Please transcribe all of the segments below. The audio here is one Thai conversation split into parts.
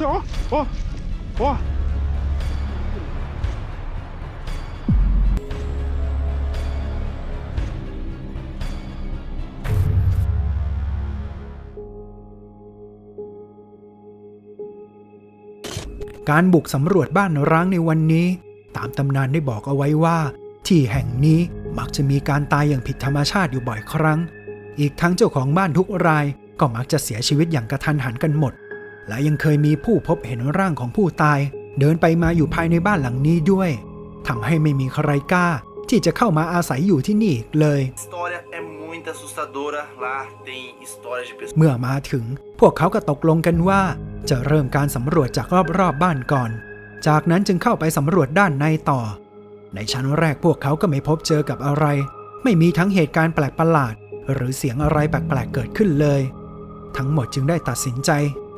Ó, ó, ó. การบุกสำรวจบ้านร้างในวันนี้ ตามตำนานได้บอกเอาไว้ว่า ที่แห่งนี้มักจะมีการตายอย่างผิดธรรมชาติอยู่บ่อยครั้ง อีกทั้งเจ้าของบ้านทุกรายก็มักจะเสียชีวิตอย่างกระทันหันกันหมด และยังเคยมีผู้พบเห็นร่างของผู้ตาย เดินไปมาอยู่ภายในบ้านหลังนี้ด้วยทำให้ไม่มีใครกล้า ที่จะเข้ามาอาศัยอยู่ที่นี่อีกเลย história é muito assustadora. Lá tem histórias de pessoas. เมื่อมาถึง พวกเขาก็ตกลงกันว่า จะเริ่มการสำรวจจากรอบๆบบ้านก่อน จากนั้นจึงเข้าไปสำรวจด้านในต่อ ในชั้นแรกพวกเขาก็ไม่พบเจอกับอะไร ไม่มีทั้งเหตุการณ์แปลกประหลาด หรือเสียงอะไรแปลกๆเกิดขึ้นเลย ทั้งหมดจึงได้ตัดสินใจ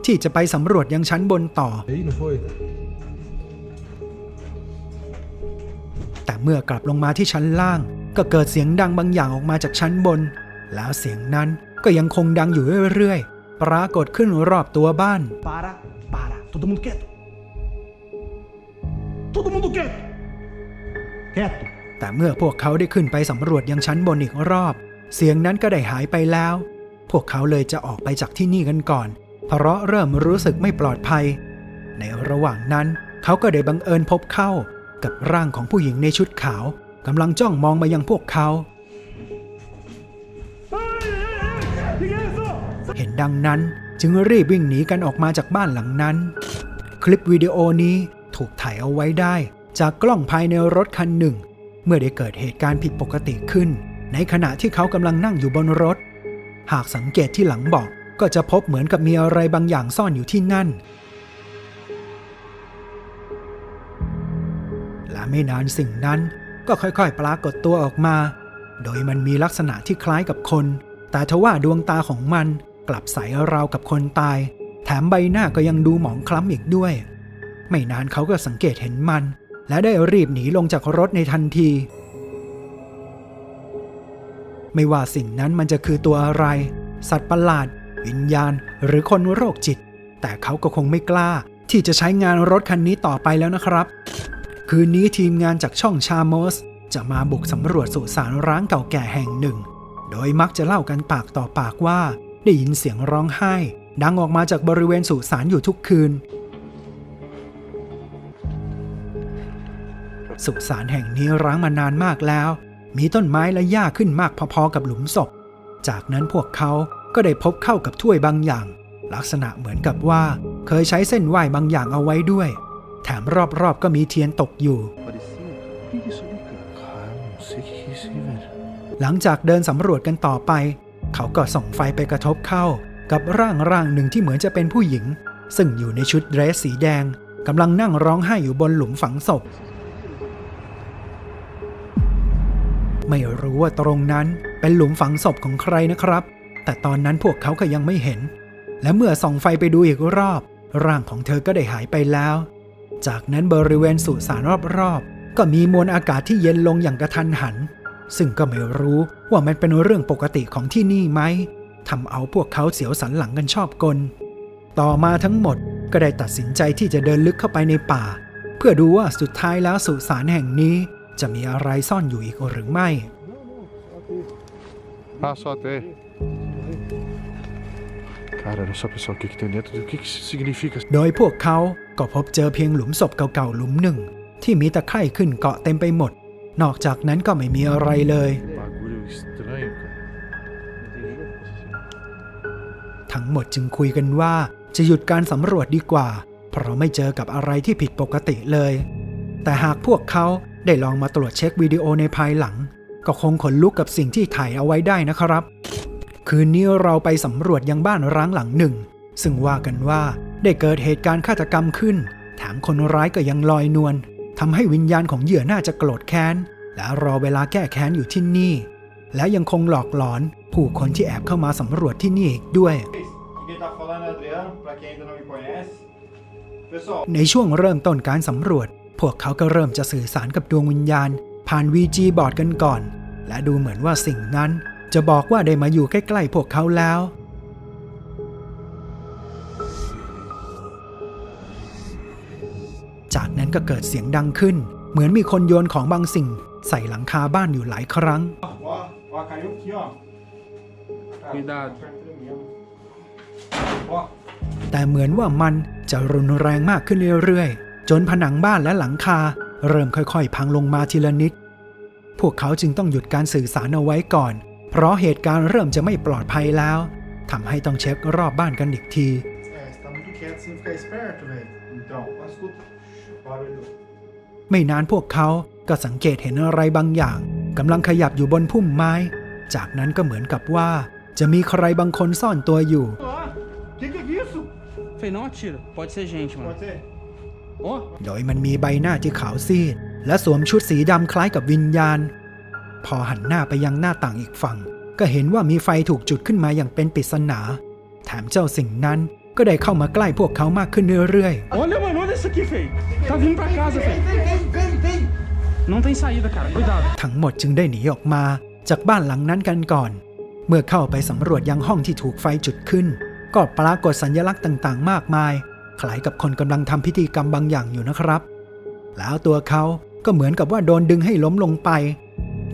ที่จะไปสำรวจยังชั้นบนต่อ Aí, não foi? แต่เมื่อกลับลงมาที่ชั้นล่าง ก็เกิดเสียงดังบางอย่างออกมาจากชั้นบน แล้วเสียงนั้นก็ยังคงดังอยู่เรื่อยๆ ปรากฏขึ้นรอบตัวบ้าน Para, para. Todo mundo quieto. Todo mundo quieto. Quieto. แต่เมื่อพวกเขาได้ขึ้นไปสำรวจยังชั้นบนอีกรอบ เสียงนั้นก็ได้หายไปแล้ว พวกเขาเลยจะออกไปจากที่นี่กันก่อน เพราะเริ่มรู้สึกไม่ปลอดภัย ในระหว่างนั้นเขาก็ได้บังเอิญพบเข้ากับร่างของผู้หญิงในชุดขาวกำลังจ้องมองมายังพวกเขา เห็นดังนั้นจึงรีบวิ่งหนีกันออกมาจากบ้านหลังนั้น คลิปวิดีโอนี้ถูกถ่ายเอาไว้ได้ จากกล้องภายในรถคันหนึ่ง เมื่อได้เกิดเหตุการณ์ผิดปกติขึ้น ในขณะที่เขากำลังนั่งอยู่บนรถ หากสังเกตที่หลังบอก ก็จะพบเหมือนกับมีอะไรบางอย่างซ่อนอยู่ที่นั่น และไม่นานสิ่งนั้นก็ค่อยๆ ปรากฏตัวออกมา โดยมันมีลักษณะที่คล้ายกับคน แต่ทว่าดวงตาของมันกลับใสราวกับคนตาย แถมใบหน้าก็ยังดูหมองคล้ำอีกด้วย ไม่นานเขาก็สังเกตเห็นมัน และได้รีบหนีลงจากรถในทันที ไม่ว่าสิ่งนั้นมันจะคือตัวอะไร สัตว์ประหลาด วิญญาณ หรือคนโรคจิต แต่เขาก็คงไม่กล้า ที่จะใช้งานรถคันนี้ต่อไปแล้วนะครับ คืนนี้ทีมงานจากช่องชาโมสจะมาบุกสำรวจสุสานร้างเก่าแก่แห่งหนึ่ง โดยมักจะเล่ากันปากต่อปากว่า ได้ยินเสียงร้องไห้ ดังออกมาจากบริเวณสุสานอยู่ทุกคืน สุสานแห่งนี้ร้างมานานมากแล้ว มีต้นไม้และหญ้าขึ้นมากพอๆกับหลุมศพ จากนั้นพวกเขา ก็ได้พบเข้ากับถ้วยบางอย่าง ลักษณะเหมือนกับว่า เคยใช้เส้นไหว้บางอย่างเอาไว้ด้วย แถมรอบๆก็มีเทียนตกอยู่ หลังจากเดินสำรวจกันต่อไป เขาก็ส่องไฟไปกระทบเข้า กับร่างร่างหนึ่งที่เหมือนจะเป็นผู้หญิง ซึ่งอยู่ในชุดเดรสสีแดงกำลังนั่งร้องไห้อยู่บนหลุมฝังศพไม่รู้ว่าตรงนั้นเป็นหลุมฝังศพของใครนะครับ แต่ตอนนั้นพวกเขาก็ยังไม่เห็น และเมื่อส่องไฟไปดูอีกรอบ ร่างของเธอก็ได้หายไปแล้ว จากนั้นบริเวณสุสานรอบๆ ก็มีมวลอากาศที่เย็นลงอย่างกระทันหัน ซึ่งก็ไม่รู้ว่ามันเป็นเรื่องปกติของที่นี่ไหมทำเอาพวกเขาเสียวสันหลังกันชอบกล ต่อมาทั้งหมดก็ได้ตัดสินใจที่จะเดินลึกเข้าไปในป่า เพื่อดูว่าสุดท้ายแล้วสุสานแห่งนี้ จะมีอะไรซ่อนอยู่อีกหรือไม่ Ah, só até. Cara, olha só, pessoal, o que, que tem dentro? O que, que isso significa? โดยพวกเขาก็พบเจอเพียงหลุมศพเก่าๆหลุมหนึ่ง ที่มีตะไคร่ขึ้นเกาะเต็มไปหมด นอกจากนั้นก็ไม่มีอะไรเลย Bagulho estranho, cara. ทั้งหมดจึงคุยกันว่าจะหยุดการสำรวจดีกว่า เพราะไม่เจอกับอะไรที่ผิดปกติเลย แต่หากพวกเขาได้ลองมาตรวจเช็ควิดีโอในภายหลัง ก็คงขนลุกกับสิ่งที่ถ่ายเอาไว้ได้นะครับ คืนนี้เราไปสำรวจยังบ้านร้างหลังหนึ่ง ซึ่งว่ากันว่าได้เกิดเหตุการณ์ฆาตกรรมขึ้น แถมคนร้ายก็ยังลอยนวลทำให้วิญญาณของเหยื่อน่าจะโกรธแค้น และรอเวลาแก้แค้นอยู่ที่นี่ และยังคงหลอกหลอน ผู้คนที่แอบเข้ามาสำรวจที่นี่อีกด้วย ในช่วงเริ่มต้นการสำรวจ พวกเขาก็เริ่มจะสื่อสารกับดวงวิญญาณ ผ่าน VG บอร์ดกันก่อน และดูเหมือนว่าสิ่งนั้น จะบอกว่าได้มาอยู่ใกล้ๆพวกเขาแล้ว จากนั้นก็เกิดเสียงดังขึ้น เหมือนมีคนโยนของบางสิ่ง ใส่หลังคาบ้านอยู่หลายครั้ง แต่เหมือนว่ามันจะรุนแรงมากขึ้นเรื่อยๆ จนผนังบ้านและหลังคา เริ่มค่อยๆ พังลงมาทีละนิด พวกเขาจึงต้องหยุดการสื่อสารเอาไว้ก่อน เพราะเหตุการณ์เริ่มจะไม่ปลอดภัยแล้วทำให้ต้องเช็ครอบบ้านกันอีกที É, você tá muito quieto sem ficar esperto, velho. então, ó, escuta. Barulho. ไม่นานพวกเขาก็สังเกตเห็นอะไรบางอย่างกำลังขยับอยู่บนพุ่มไม้ จากนั้นก็เหมือนกับว่า จะมีใครบางคนซ่อนตัวอยู่ Ó, que que é isso? Falei, não atira. Pode ser gente, mano. Pode ser? Ó, โดยมันมีใบหน้าที่ขาวซีด และสวมชุดสีดำคล้ายกับวิญญาณ พอหันหน้าไปยังหน้าต่างอีกฝั่ง ก็เห็นว่ามีไฟถูกจุดขึ้นมาอย่างเป็นปริศนา แถมเจ้าสิ่งนั้นก็ได้เข้ามาใกล้พวกเขามากขึ้นเรื่อย olha, mano, olha isso aqui, feio. Tá vindo pra casa, feio. Vem, vem, vem, vem! Não tem saída, cara. Cuidado. ๆทั้งหมดจึงได้หนีออกมาจากบ้านหลังนั้นกันก่อน เมื่อเข้าไปสำรวจยังห้องที่ถูกไฟจุดขึ้น ก็ปรากฏสัญลักษณ์ต่างๆ มากมาย คล้ายกับคนกำลังทำพิธีกรรมบางอย่างอยู่นะครับ แล้วตัวเขาก็เหมือนกับว่าโดนดึงให้ล้มลงไป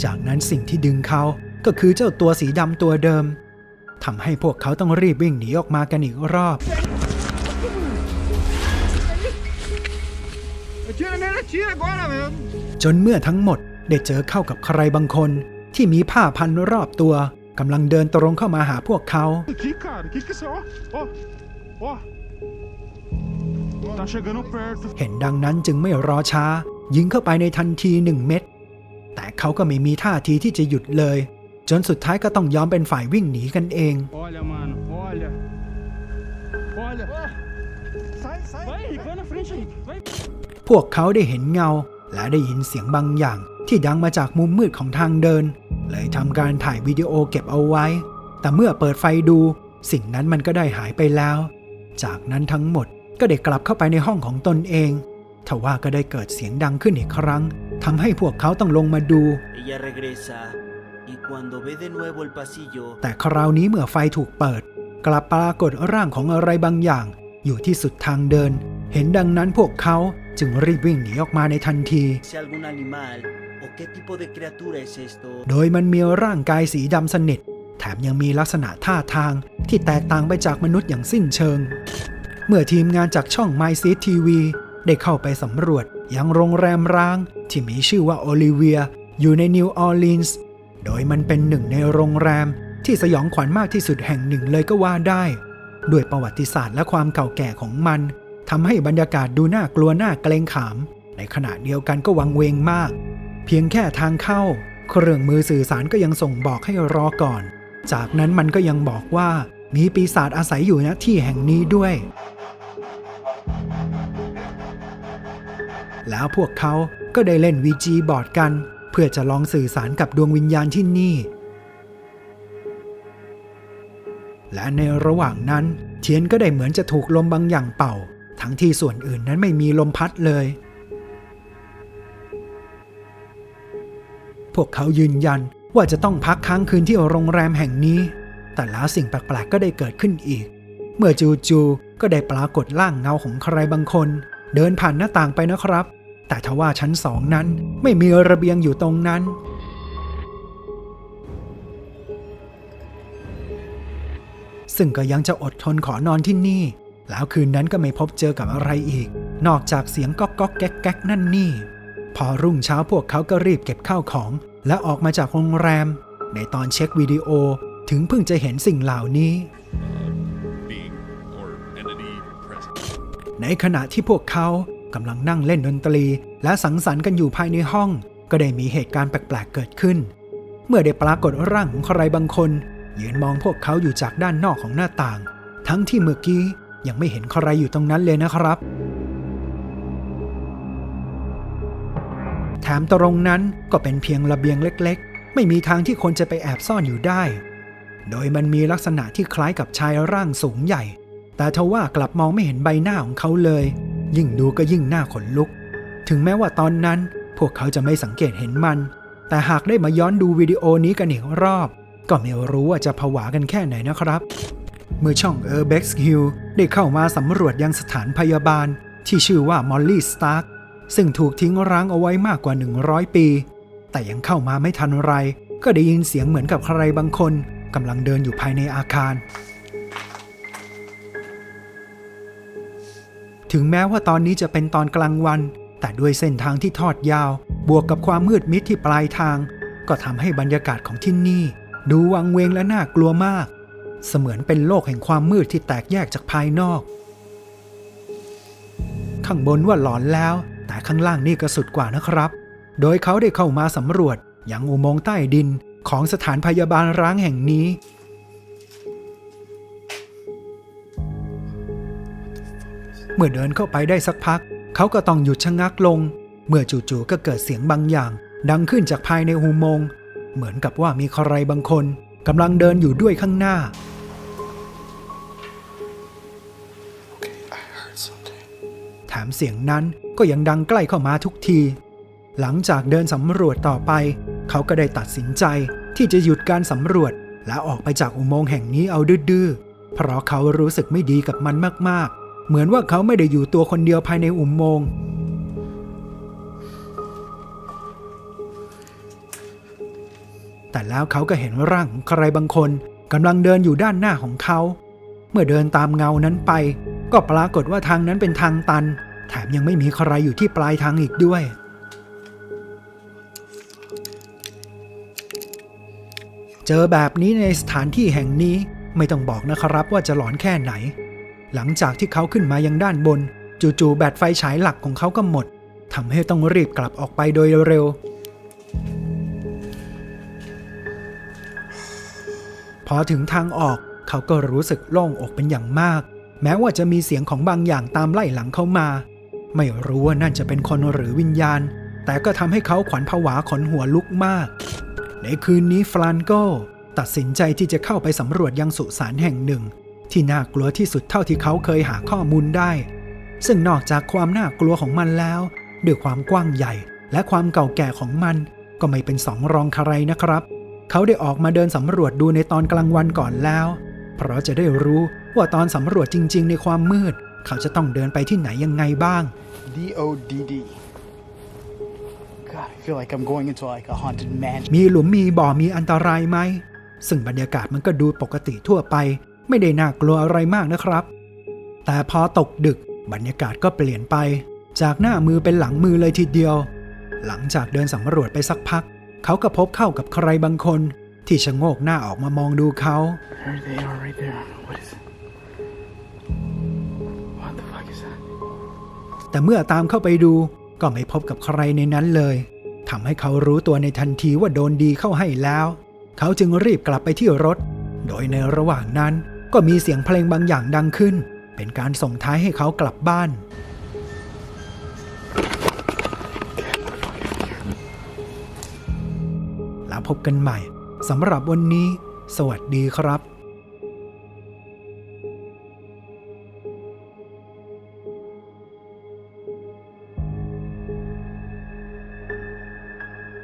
จากนั้นสิ่งที่ดึงเขาก็คือเจ้าตัวสีดำตัวเดิมทำให้พวกเขาต้องรีบวิ่งหนีออกมากันอีกรอบ จนเมื่อทั้งหมดได้เจอเข้ากับใครบางคนที่มีผ้าพันรอบตัวกำลังเดินตรงเข้ามาหาพวกเขา เห็นดังนั้นจึงไม่รอช้า ยิงเข้าไปในทันทีหนึ่งเม็ด แต่เขาก็ไม่มีท่าทีที่จะหยุดเลย จนสุดท้ายก็ต้องยอมเป็นฝ่ายวิ่งหนีกันเอง Olha, mano. Olha. Olha. Sai, sai. Vai, Henrique. Vai na frente, Henrique. Vai. พวกเขาได้เห็นเงา และได้ยินเสียงบางอย่าง ที่ดังมาจากมุมมืดของทางเดิน เลยทำการถ่ายวิดีโอเก็บเอาไว้ แต่เมื่อเปิดไฟดู สิ่งนั้นมันก็ได้หายไปแล้ว จากนั้นทั้งหมดก็ได้กลับเข้าไปในห้องของตนเอง ทว่าก็ได้เกิดเสียงดังขึ้นอีกครั้งทำให้พวกเขาต้องลงมาดู Ella regresa y cuando ve de nuevo el pasillo, แต่คราวนี้เมื่อไฟถูกเปิด กลับปรากฏร่างของอะไรบางอย่าง อยู่ที่สุดทางเดิน เห็นดังนั้นพวกเขาจึงรีบวิ่งหนีออกมาในทันที ¿es algún animal o qué tipo de criatura es esto? โดยมันมีร่างกายสีดำสนิท แถมยังมีลักษณะท่าทางที่แตกต่างไปจากมนุษย์อย่างสิ้นเชิง เมื่อทีมงานจากช่อง My s e a TV ได้เข้าไปสำรวจยังโรงแรมร้าง ที่มีชื่อว่าโอลิเวีย อยู่ในนิวออร์ลีนส์ โดยมันเป็นหนึ่งในโรงแรมที่สยองขวัญมากที่สุดแห่งหนึ่งเลยก็ว่าได้ ด้วยประวัติศาสตร์และความเก่าแก่ของมันทำให้บรรยากาศดูน่ากลัวน่าเกรงขาม ในขณะเดียวกันก็วังเวงมาก เพียงแค่ทางเข้า เครื่องมือสื่อสารก็ยังส่งบอกให้รอก่อน จากนั้นมันก็ยังบอกว่ามีปีศาจอาศัยอยู่ณที่แห่งนี้ด้วย แล้วพวกเขาก็ได้เล่นวีจีบอร์ดกัน เพื่อจะลองสื่อสารกับดวงวิญญาณที่นี่ และในระหว่างนั้น เทียนก็ได้เหมือนจะถูกลมบางอย่างเป่า ทั้งที่ส่วนอื่นนั้นไม่มีลมพัดเลย พวกเขายืนยันว่าจะต้องพักค้างคืนที่โรงแรมแห่งนี้ แต่แล้วสิ่งแปลกๆก็ได้เกิดขึ้นอีก เมื่อจูๆก็ได้ปรากฏร่างเงาของใครบางคน เดินผ่านหน้าต่างไปนะครับ แต่ทว่าชั้นสองนั้นไม่มีระเบียงอยู่ตรงนั้น ซึ่งก็ยังจะอดทนขอนอนที่นี่ แล้วคืนนั้นก็ไม่พบเจอกับอะไรอีก นอกจากเสียงก๊อกก๊อกแก๊กแก๊กนั่นนี่ พอรุ่งเช้าพวกเขาก็รีบเก็บข้าวของ และออกมาจากโรงแรม ในตอนเช็ควิดีโอถึงเพิ่งจะเห็นสิ่งเหล่านี้ being or entity present. ในขณะที่พวกเขา กำลังนั่งเล่นดนตรี และสังสรรค์กันอยู่ภายในห้อง ก็ได้มีเหตุการณ์แปลกๆเกิดขึ้น เมื่อได้ปรากฏร่างของใครบางคนยืนมองพวกเขาอยู่จากด้านนอกของหน้าต่าง ทั้งที่เมื่อกี้ยังไม่เห็นใครอยู่ตรงนั้นเลยนะครับ แถมตรงนั้นก็เป็นเพียงระเบียงเล็กๆ ไม่มีทางที่คนจะไปแอบซ่อนอยู่ได้ โดยมันมีลักษณะที่คล้ายกับชายร่างสูงใหญ่ แต่ทว่ากลับมองไม่เห็นใบหน้าของเขาเลย ยิ่งดูก็ยิ่งหน้าขนลุก ถึงแม้ว่าตอนนั้นพวกเขาจะไม่สังเกตเห็นมัน แต่หากได้มาย้อนดูวิดีโอนี้กันอีกรอบ ก็ไม่รู้ว่าจะผวากันแค่ไหนนะครับ เมื่อช่อง Urbex Hill ได้เข้ามาสำรวจยังสถานพยาบาล ที่ชื่อว่า Molly Stark ซึ่งถูกทิ้งร้างเอาไว้มากกว่า 100 ปี แต่ยังเข้ามาไม่ทันไร ก็ได้ยินเสียงเหมือนกับใครบางคนกำลังเดินอยู่ภายในอาคาร ถึงแม้ว่าตอนนี้จะเป็นตอนกลางวัน แต่ด้วยเส้นทางที่ทอดยาว บวกกับความมืดมิดที่ปลายทาง ก็ทำให้บรรยากาศของที่นี่ ดูวังเวงและน่ากลัวมาก เสมือนเป็นโลกแห่งความมืดที่แตกแยกจากภายนอก ข้างบนว่าหลอนแล้ว แต่ข้างล่างนี่ก็สุดกว่านะครับ โดยเขาได้เข้ามาสำรวจอยังอุโมงค์ใต้ดินของสถานพยาบาลร้างแห่งนี้ เมื่อเดินเข้าไปได้สักพัก เขาก็ต้องหยุดชะงักลง เมื่อจู่ๆก็เกิดเสียงบางอย่าง ดังขึ้นจากภายในอุโมงค์เหมือนกับว่ามีใครบางคนกำลังเดินอยู่ด้วยข้างหน้า I heard something. แถมเสียงนั้นก็ยังดังใกล้เข้ามาทุกที หลังจากเดินสำรวจต่อไป เขาก็ได้ตัดสินใจที่จะหยุดการสำรวจและออกไปจากอุโมงค์แห่งนี้เอาดื้อๆ เพราะเขารู้สึกไม่ดีกับมันมากๆ เหมือนว่าเขาไม่ได้อยู่ตัวคนเดียวภายในอุโมงค์แต่แล้วเขาก็เห็นร่างของใครบางคนกำลังเดินอยู่ด้านหน้าของเขา เมื่อเดินตามเงานั้นไป ก็ปรากฏว่าทางนั้นเป็นทางตัน แถมยังไม่มีใครอยู่ที่ปลายทางอีกด้วย เจอแบบนี้ในสถานที่แห่งนี้ไม่ต้องบอกนะครับว่าจะหลอนแค่ไหน หลังจากที่เขาขึ้นมายังด้านบน จู่ๆแบตไฟฉายหลักของเขาก็หมดทำให้ต้องรีบกลับออกไปโดยเร็ว พอถึงทางออกเขาก็รู้สึกโล่งอกเป็นอย่างมาก แม้ว่าจะมีเสียงของบางอย่างตามไล่หลังเขามา ไม่รู้ว่านั่นจะเป็นคนหรือวิญญาณ แต่ก็ทำให้เขาขวัญผวาขนหัวลุกมาก ในคืนนี้ฟรานโกตัดสินใจที่จะเข้าไปสำรวจยังสุสานแห่งหนึ่ง ที่น่ากลัวที่สุดเท่าที่เขาเคยหาข้อมูลได้ ซึ่งนอกจากความน่ากลัวของมันแล้ว ด้วยความกว้างใหญ่และความเก่าแก่ของมัน ก็ไม่เป็นสองรองใครนะครับ เขาได้ออกมาเดินสำรวจดูในตอนกลางวันก่อนแล้ว เพราะจะได้รู้ว่าตอนสำรวจจริง ๆ ในความมืด เขาจะต้องเดินไปที่ไหนยังไงบ้าง D O D D. God, I feel like I'm going into like a haunted mansion. มีหลุมมีบ่อมีอันตรายไหม ซึ่งบรรยากาศมันก็ดูปกติทั่วไป ไม่ได้น่ากลัวอะไรมากนะครับ แต่พอตกดึกบรรยากาศก็เปลี่ยนไป จากหน้ามือเป็นหลังมือเลยทีเดียว หลังจากเดินสำรวจไปสักพัก เขาก็พบเข้ากับใครบางคน ที่ชะโงกหน้าออกมามองดูเขา There they are right there. What is it? What the fuck is that? แต่เมื่อตามเข้าไปดูก็ไม่พบกับใครในนั้นเลยทำให้เขารู้ตัวในทันทีว่าโดนดีเข้าให้แล้ว เขาจึงรีบกลับไปที่รถ โดยในระหว่างนั้น ก็มีเสียงเพลงบางอย่างดังขึ้น เป็นการส่งท้ายให้เขากลับบ้าน แล้วพบกันใหม่สำหรับวันนี้ สวัสดีครับ